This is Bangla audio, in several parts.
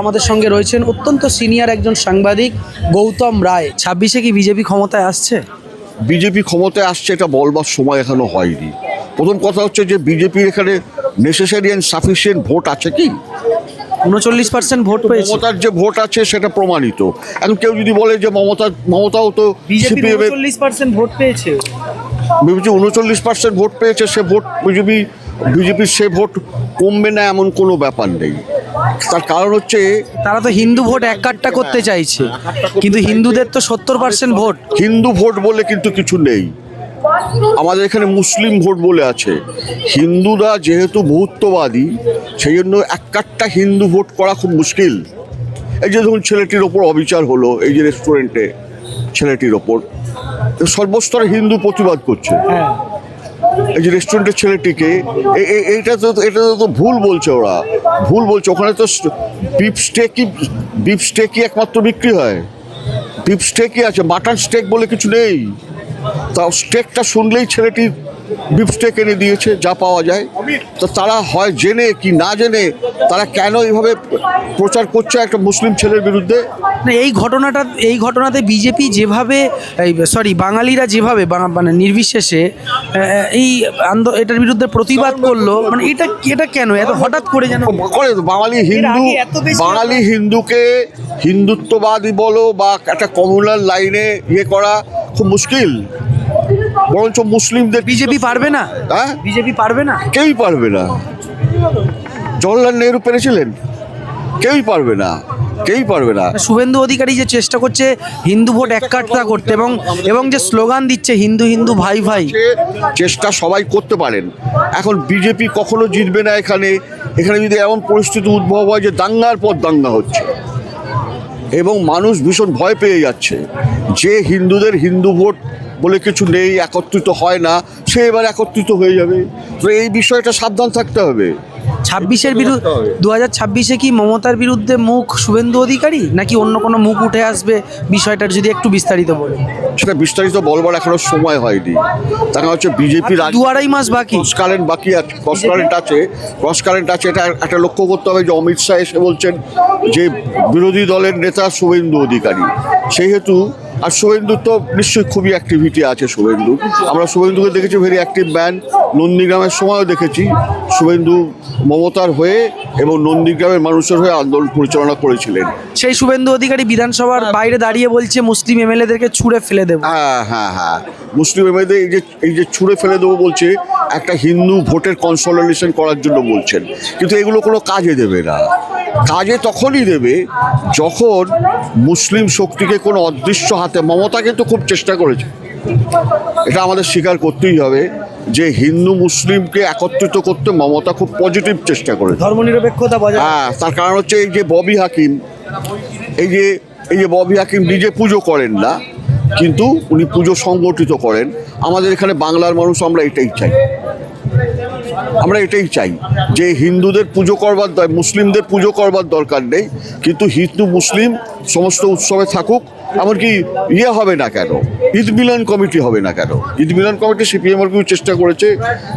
আমাদের সঙ্গে রয়েছেন অত্যন্ত সিনিয়র একজন সাংবাদিক গৌতম রায়। ছাব্বিশে কি বিজেপি ক্ষমতায় আসছে? বিজেপি ক্ষমতায় আসছে এটা বলবার সময় এখনও হয়নি। প্রথম কথা হচ্ছে যে বিজেপির এখানে নেসেসারি অ্যান্ড সাফিসিয়েন্ট ভোট আছে কি? উনচল্লিশ পার্সেন্ট ভোট পেয়েছে। মমতার যে ভোট আছে সেটা প্রমাণিত। এখন কেউ যদি বলে যে মমতা মমতাও তো বিজেপি উনচল্লিশ পার্সেন্ট ভোট পেয়েছে। বিজেপি উনচল্লিশ পার্সেন্ট ভোট পেয়েছে সে ভোট বিজেপি বিজেপির সে ভোট কমবে না এমন কোনো ব্যাপার নেই। তার কারণ হচ্ছে তারা তো হিন্দু ভোট এক কাট্টা করতে চাইছে। কিন্তু হিন্দুদের তো সত্তর পার্সেন্ট ভোট। হিন্দু ভোট বলে কিন্তু কিছু নেই। আমাদের এখানে মুসলিম ভোট বলে আছে। হিন্দুরা যেহেতু বহুত্ববাদী সেই জন্য একাট্টা হিন্দু ভোট করা খুব মুশকিল। এই যে ধরুন ছেলেটির ওপর অবিচার হলো এই যে রেস্টুরেন্টে ছেলেটির ওপর সর্বস্তরে হিন্দু প্রতিবাদ করছে। হ্যাঁ। এই যে রেস্টুরেন্টের ছেলেটিকে এ- এ- এইটা তো এটা তো ভুল বলছে ওরা। ভুল বলছো, ওখানে তো বিফ স্টেকই বিফ স্টেকই একমাত্র বিক্রি হয়। বিফ স্টেকই আছে মাটন স্টেক বলে কিছু নেই। তাও স্টেকটা শুনলেই ছেলেটি বিফ স্টেক এনে দিয়েছে যা পাওয়া যায়। তো তারা হয় জেনে কি না জেনে তারা কেন এইভাবে প্রচার করছে একটা মুসলিম ছেলের বিরুদ্ধে? না এই ঘটনাটা এই ঘটনাতে বিজেপি যেভাবে সরি বাঙালিরা যেভাবে মানে নির্বিশেষে এই আন্দো এটার বিরুদ্ধে প্রতিবাদ করল মানে এটা এটা কেন? এত হঠাৎ করে যেন করে বাঙালি হিন্দু বাঙালি হিন্দুকে হিন্দুত্ববাদী বলো বা একটা কমিউনাল লাইনে ইয়ে করা খুব মুশকিল। বরঞ্চ মুসলিমদের বিজেপি পারবে না। হ্যাঁ? বিজেপি পারবে না। কেউই পারবে না। জওয়াহরলাল নেহরু পেরেছিলেন? কেউই পারবে না। কেউই পারবে না। শুভেন্দু অধিকারী যে চেষ্টা করছে হিন্দু ভোট এক কাট্টা করতে এবং এবং যে স্লোগান দিচ্ছে হিন্দু হিন্দু ভাই ভাই। চেষ্টা সবাই করতে পারেন। এখন বিজেপি কখনো জিতবে না এখানে। এখানে যদি এমন পরিস্থিতি উদ্ভব হয় যে দাঙ্গার পর দাঙ্গা হচ্ছে। এবং মানুষ ভীষণ ভয় পেয়ে যাচ্ছে যে হিন্দুদের হিন্দু ভোট বলে কিছু নেই একত্রিত হয় না সে এবার একত্রিত হয়ে যাবে। তো এই বিষয়টা সাবধান থাকতে হবে। ছাব্বিশের বিরুদ্ধে দু হাজার ছাব্বিশে কি মমতার বিরুদ্ধে মুখ শুভেন্দু অধিকারী নাকি অন্য কোনো মুখ উঠে আসবে? বিষয়টার যদি একটু বিস্তারিত বলেন। সেটা বিস্তারিত বলবার এখনও সময় হয়নি। তার হচ্ছে বিজেপি দু আড়াই মাস বাকি। ক্রস কারেন্ট বাকি আছে ক্রস কারেন্ট আছে। ক্রস কারেন্ট আছে এটা একটা লক্ষ্য করতে হবে যে অমিত শাহ এসে বলছেন যে বিরোধী দলের নেতা শুভেন্দু অধিকারী। সেহেতু আর শুভেন্দুর তো নিশ্চয়ই খুবই অ্যাক্টিভিটি আছে শুভেন্দু। আমরা শুভেন্দুকে দেখেছি ভেরি অ্যাক্টিভ ম্যান নন্দীগ্রামের সময়ও দেখেছি। শুভেন্দু মমতার হয়ে এবং নন্দীগ্রামের মানুষের হয়ে আন্দোলন পরিচালনা করেছিলেন। সেই শুভেন্দু অধিকারী বিধানসভার বাইরে দাঁড়িয়ে বলছে মুসলিম এমএলএদেরকে ছুঁড়ে ফেলে দেবো। হ্যাঁ হ্যাঁ হ্যাঁ। মুসলিম এমএদের এই যে এই যে ছুঁড়ে ফেলে দেবো বলছে একটা হিন্দু ভোটের কনসলিডেশন করার জন্য বলছেন। কিন্তু এগুলো কোনো কাজে দেবে না। কাজে তখনই দেবে যখন মুসলিম শক্তিকে কোনো অদৃশ্য হাতে মমতা কিন্তু খুব চেষ্টা করেছে। এটা আমাদের স্বীকার করতেই হবে যে হিন্দু মুসলিমকে একত্রিত করতে মমতা খুব পজিটিভ চেষ্টা করে ধর্মনিরপেক্ষতা বজায় হ্যাঁ তার কারণ হচ্ছে এই যে ববি হাকিম এই যে এই যে ববি হাকিম নিজে পুজো করেন না কিন্তু উনি পুজো সংগঠিত করেন। আমাদের এখানে বাংলার মানুষ আমরা এটাই চাই। আমরা এটাই চাই যে হিন্দুদের পুজো করবার মুসলিমদের পুজো করবার দরকার নেই। কিন্তু হিন্দু, মুসলিম সমস্ত উৎসবে থাকুক এমনকি ইয়ে হবে না কেন? ঈদ মিলন কমিটি হবে না কেন? ঈদ মিলন কমিটি সিপিএম আর চেষ্টা করেছে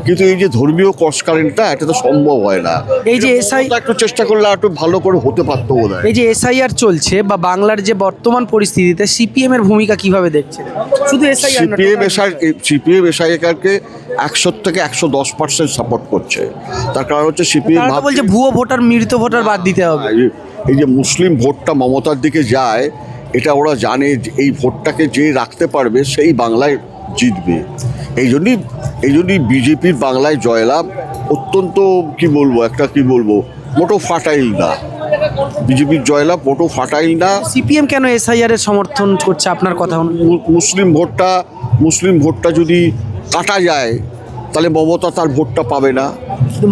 কিন্তু এই যে ধর্মীয় কস কারেন্টটা এটা তো সম্ভব হয় না। এই যে এসআই একটু চেষ্টা করলে একটু ভালো করে হতে পারতো বোধহয় এই যে এসআইআর চলছে বা বাংলার যে বর্তমান পরিস্থিতিতে সিপিএম এর ভূমিকা কীভাবে দেখছে শুধু এসআইআর সিপিএম এসআই সিপিএম এসআইকারকে একশো থেকে একশো দশ পার্সেন্ট সাপোর্ট করছে। তার কারণ হচ্ছে সিপিএম বলছে ভুয়ো ভোটার মৃত ভোটার বাদ দিতে হবে। এই যে মুসলিম ভোটটা মমতার দিকে যায় এটা ওরা জানে যে এই ভোটটাকে যে রাখতে পারবে সেই বাংলায় জিতবে। এই জন্যই এই জন্যই বিজেপির বাংলায় জয়লাভ অত্যন্ত কি বলব একটা কি বলব মোটো ফাটাইল না। বিজেপির জয়লাভ মোটো ফাটাইল না। সিপিএম কেন এসআইআর এর সমর্থন করছে? আপনার কথা মুসলিম ভোটটা মুসলিম ভোটটা যদি কাটা যায় তাহলে মমতা তার ভোটটা পাবে না।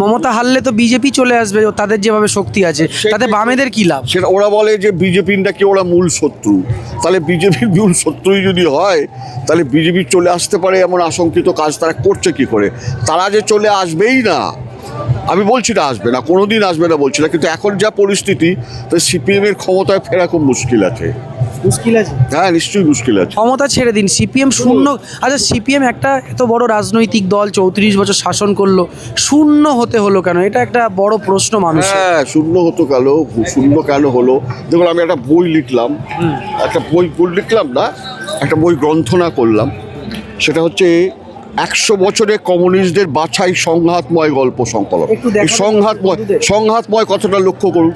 মমতা হারলে তো বিজেপি চলে আসবে তাদের যেভাবে শক্তি আছে তাতে বামেদের কি লাভ? সেটা ওরা বলে যে বিজেপির নাকি ওরা মূল শত্রু। তাহলে বিজেপির মূল শত্রুই যদি হয় তাহলে বিজেপি চলে আসতে পারে এমন আশঙ্কিত কাজ তারা করছে কি করে? তারা যে চলে আসবেই না। আমি বলছি না আসবে না কোনোদিন আসবে না বলছি না কিন্তু এখন যা পরিস্থিতি তো সিপিএমের ক্ষমতায় ফেরা খুব মুশকিল আছে। মুশকিল আছে? হ্যাঁ নিশ্চয়ই মুশকিল আছে। ক্ষমতা ছেড়ে দিন সিপিএম শূন্য আচ্ছা সিপিএম একটা এত বড় রাজনৈতিক দল চৌত্রিশ বছর শাসন করল শূন্য হতে হলো কেন? এটা একটা বড় প্রশ্ন মানুষের। হ্যাঁ শূন্য হতো গেল শূন্য কেন হলো? দেখুন আমি একটা বই লিখলাম। একটা বই বই লিখলাম না একটা বই গ্রন্থনা করলাম। সেটা হচ্ছে একশো বছরে কমিউনিস্টদের বাছাই সংঘাতময় গল্প সংকলন। সংঘাতময় সংঘাতময় কথাটা লক্ষ্য করুন।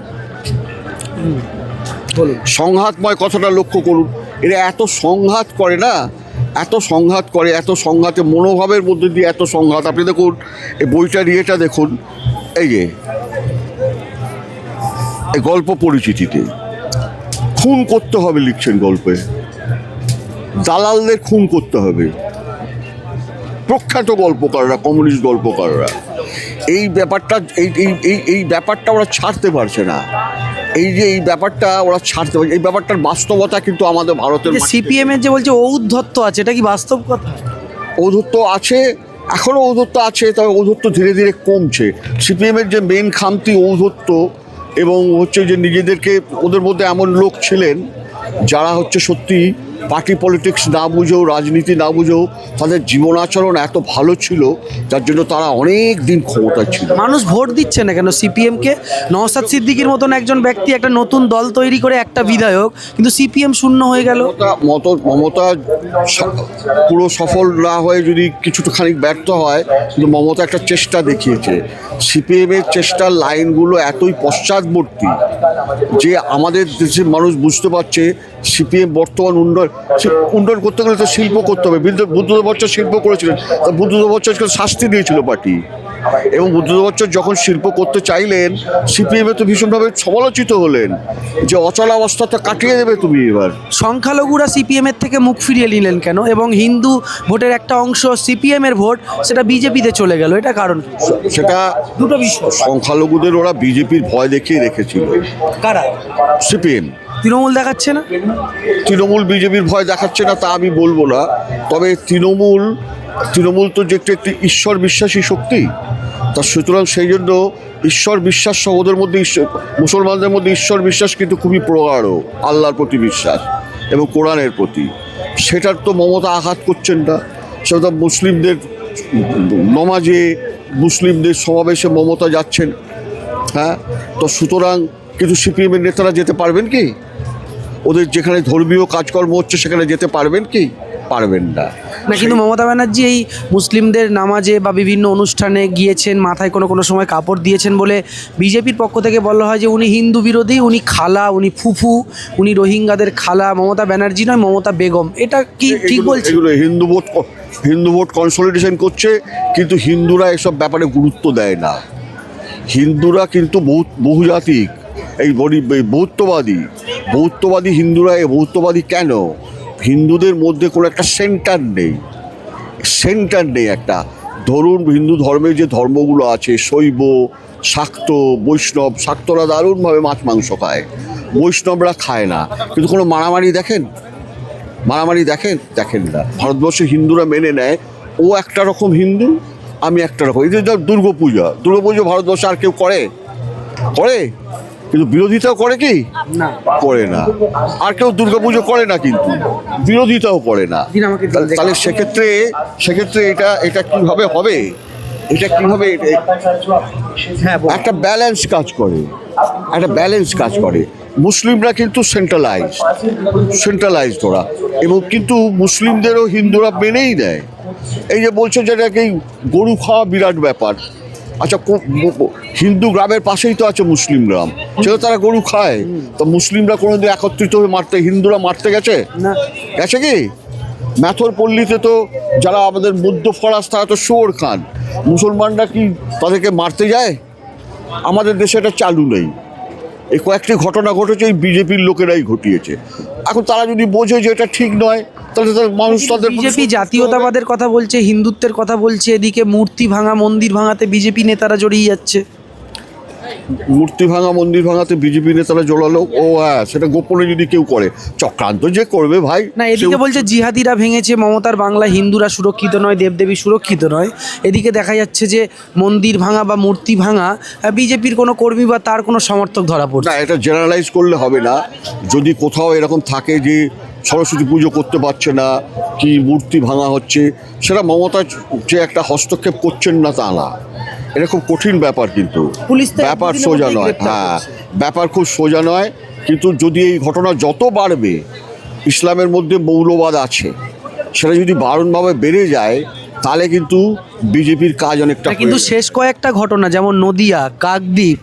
সংঘাতময় কথাটা লক্ষ্য করুন। এরা এত সংঘাত করে না? এত সংঘাত করে, এত সংঘাতে মনোভাবের মধ্যে দিয়ে এত সংঘাত। আপনি দেখুন, এই বইটার ইয়েটা দেখুন। এই যে, এই গল্প পরিচিতিতে। খুন করতে হবে লিখছেন গল্পে। দালালদের খুন করতে হবে। প্রখ্যাত গল্পকাররা, কমিউনিস্ট গল্পকাররা। এই ব্যাপারটা এই, এই- এই ব্যাপারটা ওরা ছাড়তে পারছে না। এই যে এই ব্যাপারটা ওরা ছাড়তে পারছে এই ব্যাপারটার বাস্তবতা কিন্তু আমাদের ভারতের সিপিএম এর যে বলছে ঔদ্ধত্য আছে এটা কি বাস্তব কথা? ঔদ্ধত্য আছে এখনও ঔদ্ধত্য আছে তবে ঔদ্ধত্য ধীরে ধীরে কমছে। সিপিএমের যে মেন খামতি ঔদ্ধত্য এবং হচ্ছে যে নিজেদেরকে ওদের মধ্যে এমন লোক ছিলেন যারা হচ্ছে সত্যি পার্টি পলিটিক্স না বুঝেও রাজনীতি না বুঝেও তাদের জীবন আচরণ এত ভালো ছিল যার জন্য তারা অনেক দিন ক্ষমতায় ছিল। মানুষ ভোট দিচ্ছে না কেন? সিপিএমকে নওসাদ সিদ্দিকির মতন একজন ব্যক্তি একটা নতুন দল তৈরি করে একটা বিধায়ক কিন্তু সিপিএম শূন্য হয়ে গেল। মত মমতা পুরো সফল না হয়ে যদি কিছুটা খানিক ব্যর্থ হয় কিন্তু মমতা একটা চেষ্টা দেখিয়েছে। সিপিএমের চেষ্টার লাইনগুলো এতই পশ্চাৎবর্তী যে আমাদের দেশের মানুষ বুঝতে পারছে সিপিএম বর্তমান উন্নয়ন উন্নয়ন করতে গেলে তো শিল্প করতে হবে। বুদ্ধ- বুদ্ধদেব বচ্চন শিল্প করেছিলেন। তা বুদ্ধদেব বচ্চনকে শাস্তি দিয়েছিল পার্টি। এবং বুদ্ধদেব বচ্চন যখন শিল্প করতে চাইলেন সিপিএমে তো ভীষণভাবে সমালোচিত হলেন যে অচল অবস্থাটা কাটিয়ে দেবে তুমি এবার। সংখ্যালঘুরা সিপিএমের থেকে মুখ ফিরিয়ে নিলেন কেন? এবং হিন্দু ভোটের একটা অংশ সিপিএমের ভোট সেটা বিজেপিতে চলে গেল এটা কারণ সেটা দুটো বিষয় সংখ্যালঘুদের ওরা বিজেপির ভয় দেখিয়ে রেখেছিল। কারা? সিপিএম। তৃণমূল দেখাচ্ছে না? তৃণমূল বিজেপির ভয় দেখাচ্ছে না, তা আমি বলব না। তবে তৃণমূল তৃণমূল তো যে একটি ঈশ্বর বিশ্বাসী শক্তি, তা সুতরাং সেই জন্য ঈশ্বর বিশ্বাস সহ ওদের মধ্যে মুসলমানদের মধ্যে ঈশ্বর বিশ্বাস কিন্তু খুবই প্রগাঢ়, আল্লাহর প্রতি বিশ্বাস এবং কোরআনের প্রতি। সেটার তো মমতা আঘাত করছেন না। সেটা মুসলিমদের নমাজে মুসলিমদের সমাবেশে মমতা যাচ্ছেন। হ্যাঁ তো সুতরাং কিন্তু সিপিএমের নেতারা যেতে পারবেন কি? ওদের যেখানে ধর্মীয় কাজকর্ম হচ্ছে সেখানে যেতে পারবেন কি? পারবেন না। না কিন্তু মমতা ব্যানার্জি এই মুসলিমদের নামাজে বা বিভিন্ন অনুষ্ঠানে গিয়েছেন মাথায় কোনো কোনো সময় কাপড় দিয়েছেন বলে বিজেপির পক্ষ থেকে বলা হয় যে উনি হিন্দু বিরোধী উনি খালা উনি ফুফু উনি রোহিঙ্গাদের খালা। মমতা ব্যানার্জি নয় মমতা বেগম। এটা কি ঠিক বলছি? এগুলো Hindu vote Hindu vote consolidation করছে কিন্তু হিন্দুরা এসব ব্যাপারে গুরুত্ব দেয় না। হিন্দুরা কিন্তু বহু বহুজাতিক। এই বড়ি- এই বহুত্ববাদী বহুত্ববাদী হিন্দুরা এই বহুত্ববাদী কেন? হিন্দুদের মধ্যে কোনো একটা সেন্টার নেই। সেন্টার নেই একটা। ধরুন, হিন্দু ধর্মের যে ধর্মগুলো আছে, শৈব, শাক্ত, বৈষ্ণব, শাক্তরা দারুণভাবে মাছ মাংস খায়। বৈষ্ণবরা খায় না। কিন্তু কোনো মারামারি দেখেন? মারামারি দেখেন? দেখেন না। ভারতবর্ষে হিন্দুরা মেনে নেয়, ও একটা রকম হিন্দু, আমি একটা রকম। এই যে দুর্গা পূজা। দুর্গা পুজো ভারতবর্ষে আর কেউ করে? করে? কিন্তু বিরোধিতাও করে কি? করে না। আর কেউ দুর্গা পুজো করে না কিন্তু। বিরোধিতাও করে না। তাহলে- সেক্ষেত্রে সেক্ষেত্রে এটা এটা কীভাবে হবে? এটা কীভাবে হ্যাঁ একটা ব্যালেন্স কাজ করে। একটা ব্যালেন্স কাজ করে। মুসলিমরা কিন্তু সেন্ট্রালাইজ সেন্ট্রালাইজ ওরা। এবং কিন্তু মুসলিমদেরও হিন্দুরা মেনেই নেয়। এই যে বলছে যে নাকি গরু খাওয়া বিরাট ব্যাপার। আচ্ছা হিন্দু গ্রামের পাশেই তো আছে মুসলিম গ্রাম। সেটা তারা গরু খায়। তো মুসলিমরা কোনোদিন একত্রিত হয়ে মারতে হিন্দুরা মারতে গেছে? গেছে কি? ম্যাথর পল্লীতে তো যারা আমাদের মধ্য ফরাস তারা তো শুয়োর খান। মুসলমানরা কি তাদেরকে মারতে যায়? আমাদের দেশে এটা চালু নেই। এই কয়েকটি ঘটনা ঘটেছে এই বিজেপির লোকেরাই ঘটিয়েছে। এখন তারা যদি বোঝে যে এটা ঠিক নয় তাহলে তাদের মানুষ তাদের বিজেপি জাতীয়তাবাদের কথা বলছে হিন্দুত্বের কথা বলছে এদিকে মূর্তি ভাঙা মন্দির ভাঙাতে বিজেপি নেতারা জড়িয়ে যাচ্ছে। মূর্তি ভাঙা মন্দির ভাঙাতে বিজেপি নেতারা জোরালো। ও হ্যাঁ সেটা গোপনে যদি কেউ করে চক্রান্ত যে করবে ভাই না এদিকে বলছে জিহাদিরা ভেঙেছে মমতার বাংলা হিন্দুরা সুরক্ষিত নয় দেবদেবী সুরক্ষিত নয়। এদিকে দেখা যাচ্ছে যে মন্দির ভাঙা বা মূর্তি ভাঙা বিজেপির কোনো কর্মী বা তার কোনো সমর্থক ধরা পড়ছে। না এটা জেনারেলাইজ করলে হবে না। যদি কোথাও এরকম থাকে যে সরস্বতী পুজো করতে পারছে না কি মূর্তি ভাঙা হচ্ছে সেটা মমতা যে একটা হস্তক্ষেপ করছেন না তা না। এটা খুব কঠিন ব্যাপার কিন্তু। পুলিশ ব্যাপার সোজা নয়। হ্যাঁ ব্যাপার খুব সোজা নয় কিন্তু যদি এই ঘটনা যত বাড়বে ইসলামের মধ্যে মৌলবাদ আছে সেটা যদি বারণভাবে বেড়ে যায় তাহলে কিন্তু বিজেপির কাজ অনেকটা কিন্তু শেষ কয়েকটা ঘটনা যেমন নদিয়া কাকদ্বীপ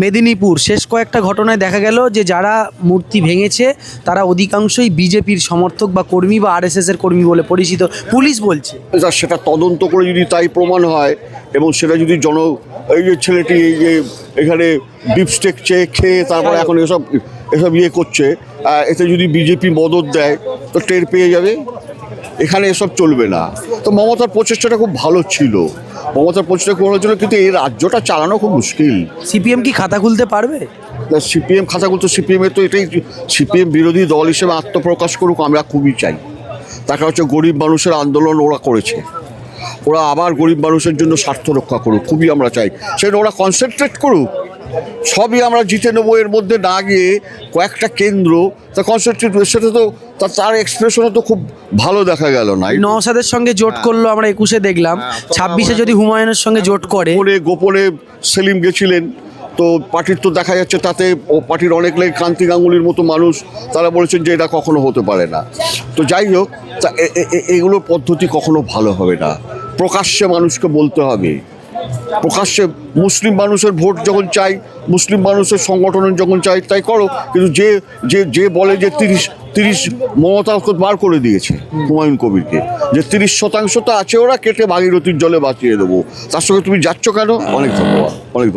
মেদিনীপুর। শেষ কয়েকটা ঘটনায় দেখা গেল যে যারা মূর্তি ভেঙেছে, তারা অধিকাংশই বিজেপির সমর্থক বা কর্মী বা আরএসএস এর কর্মী বলে পরিচিত। পুলিশ বলছে। সেটা তদন্ত করে যদি তাই প্রমাণ হয় এবং সেটা যদি জন, এই যে ছেলেটি এই যে এখানে বিফস্টেক চেয়ে খেয়ে তারপরে এখন এসব এসব ইয়ে করছে এতে যদি বিজেপি মদত দেয়, তো টের পেয়ে যাবে? এখানে এসব চলবে না। তো মমতার প্রচেষ্টাটা খুব ভালো ছিল। মমতার প্রচেষ্টা খুব ভালো কিন্তু এই রাজ্যটা চালানো খুব মুশকিল। সিপিএম কি খাতা খুলতে পারবে? সিপিএম খাতাগুলো তো সিপিএমের তো এটাই সিপিএম বিরোধী দল হিসেবে আত্মপ্রকাশ করুক আমরা খুবই চাই। তার কারণ হচ্ছে গরিব মানুষের আন্দোলন ওরা করেছে। ওরা আবার গরিব মানুষের জন্য স্বার্থ রক্ষা করুক খুবই আমরা চাই। সেটা ওরা কনসেন্ট্রেট করুক। সবই আমরা জিতে নেব এর মধ্যে না গিয়ে কয়েকটা কেন্দ্র। তা কনসেন্ট্রেট সেটা তো তার এক্সপ্রেশনও তো খুব ভালো দেখা গেল না। নওসাদের সঙ্গে জোট করল আমরা একুশে দেখলাম। ছাব্বিশে যদি হুমায়ুনের সঙ্গে জোট করে গোপনে গোপনে সেলিম গেছিলেন। তো পার্টির তো দেখা যাচ্ছে তাতে ও পার্টির অনেক লোক কান্তি গাঙ্গুলির মতো মানুষ। তারা বলেছেন যে এটা কখনো হতে পারে না। তো যাই হোক তা এগুলোর পদ্ধতি কখনো ভালো হবে না। প্রকাশ্যে মানুষকে বলতে হবে। প্রকাশ্যে মুসলিম মানুষের ভোট যখন চাই, মুসলিম মানুষের সংগঠন যখন চাই, তাই করো। কিন্তু যে যে যে বলে যে তিরিশ তিরিশ মমতা বার করে দিয়েছে হুমায়ুন কবিরকে, যে তিরিশ শতাংশ তো আছে ওরা, কেটে ভাগীরথীর জলে বাঁচিয়ে দেবো। তার সঙ্গে তুমি যাচ্ছ কেন? অনেক ধন্যবাদ। অনেক